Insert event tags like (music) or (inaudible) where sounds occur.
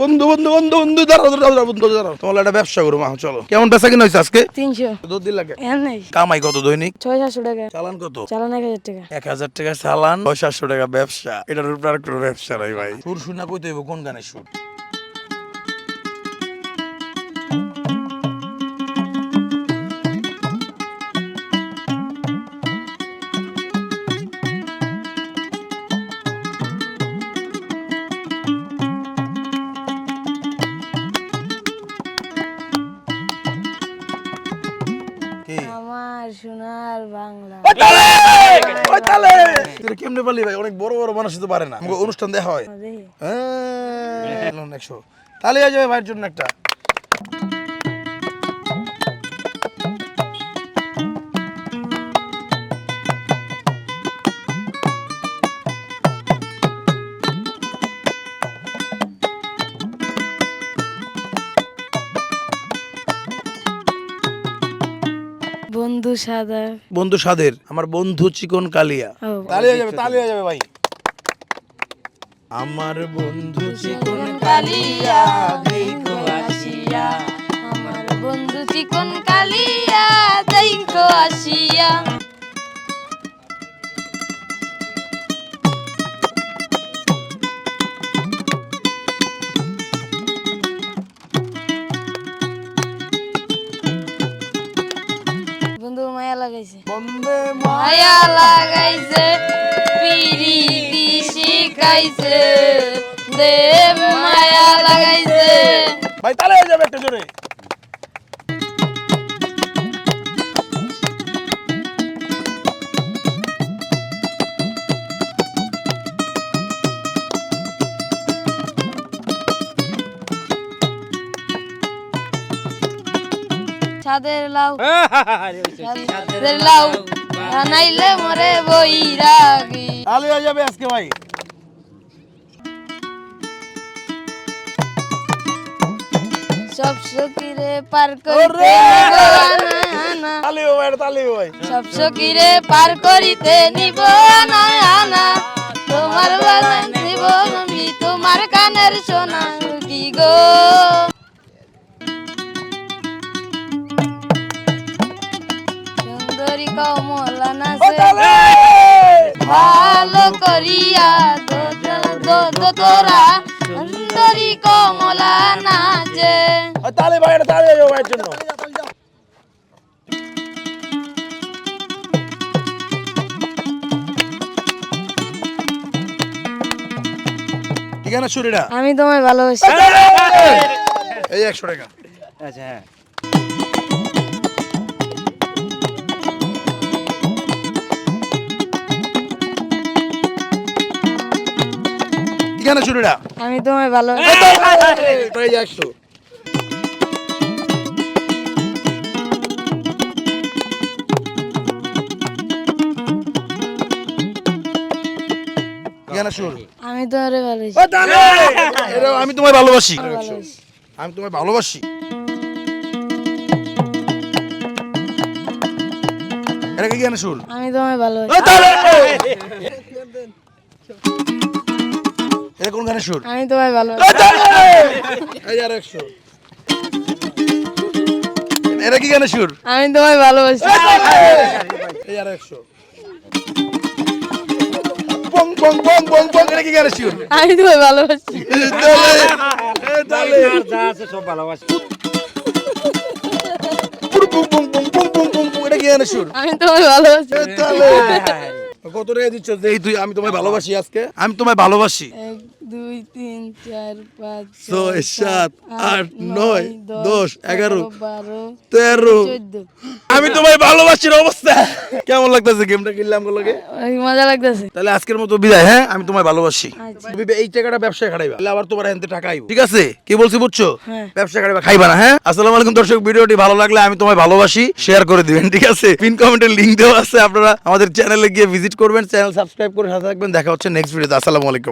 বন্ধু বন্ধু বন্ধু বন্ধু দাঁড়াও দাঁড়াও দাঁড়াও, বন্ধু দাঁড়াও তোমার একটা ব্যবসা করো মা চলো। কেমন বেচা কিনা হয়েছে আজকে? তিনশো। দুধ দিন লাগে। কামাই কত দৈনিক? ছয় সাতশো টাকা। চালান কত? চালান এক হাজার টাকা। এক হাজার টাকা চালান ছয় সাতশো টাকা ব্যবসা। এটার উপর আর কোনো ব্যবসা নাই ভাই। সুর শুনা কইতে হইব কোন গানের সুর? আমার সোনার বাংলা। কেমনে পারলি ভাই? অনেক বড় বড় মানুষ তো পারে না। অনুষ্ঠান দেখা হয়। হ্যাঁ, একশো। তাহলে হয়ে যাবে ভাইয়ের জন্য একটা। বন্ধু সাদা। বন্ধু সাদের আমার বন্ধু চিকন কালিয়া। তালিয়া হয়ে যাবে তালিয়া হয়ে যাবে ভাই। আমার বন্ধু চিকন কালিয়া দেখো আসিয়া। আমার বন্ধু চিকন কালিয়া। মায়া লাগাইছে পিরিতি শিখাইছে দেব মায়া লাগাইছে। ভাই তালে হয়ে যাবে একটু জোরে। ছাদের লাউ। (laughs) ছাদের লাউ বানাইলে মরে বইরাগি তালে হয়ে যাবে আজকে ভাই। সব সকিরে পার! করিতে তালে হো ভাই তালে ভাই। সব সকিরে পার করিতে নিব আনা আনা তোমার বাজান নিব আমি তোমার কানের সোনা। কি গো? তোরা সুন্দরী কমলা নাচে। তালে ভাই তালে ভাইয়ের জন্য। ঠিকানা আমি তোমায় ভালোবাসি। এই একশো টাকা। আচ্ছা হ্যাঁ। ঠিকানা সুরিটা আমি তোমায় ভালো একশো সুর আমি তোমারে ভালোবাসি। আমি তোমায় ভালোবাসি। আমি তোমায় ভালোবাসি। এটা কি জ্ঞানের সুর আমি তোমায় ভালোবাসি! এটা কোন গানের সুর? আমি তোমায় ভালোবাসি। এই আর একশো এটা কি গানের সুর? আমি তোমায় ভালোবাসি। এই আর একশো এটা কি গানের সুর? আমি তোমায় ভালোবাসি! যা সব ভালোবাসি। এটা কি গানের সুর? আমি তোমায় ভালোবাসি। কত টাকা দিচ্ছ? এই তুই আমি তোমায় ভালোবাসি আজকে। আমি তোমায় ভালোবাসি। দুই তিন চার পাঁচ ছয়, সাত, আট, নয়, দশ, এগারো, বারো তেরো। আমি তোমায় ভালোবাসির অবস্থা। কেমন লাগতেছে গেমটা কিনলাম অনেক মজা লাগতেছে। তাহলে আজকের মতো বিদায় হ্যাঁ? আমি তোমায় ভালোবাসি। আচ্ছা। তুমি এই টাকাটা ব্যবসায় খাটাইবা। তাহলে আবার তোমার এনতে টাকা আইব। ঠিক আছে? কি বলছি বুঝছ? হ্যাঁ। ব্যবসা খাটাইবা খাইবা না হ্যাঁ? আসসালামু আলাইকুম দর্শক ভিডিওটি ভালো লাগলে আমি তোমায় ভালোবাসি। শেয়ার করে দিবেন ঠিক আছে? পিন কমেন্টের লিংক দেওয়া আছে আপনারা আমাদের চ্যানেলে গিয়ে ভিজিট করবেন। চ্যানেল সাবস্ক্রাইব করে সাথে থাকবেন। দেখা হচ্ছে নেক্সট ভিডিওতে আসসালামু আলাইকুম।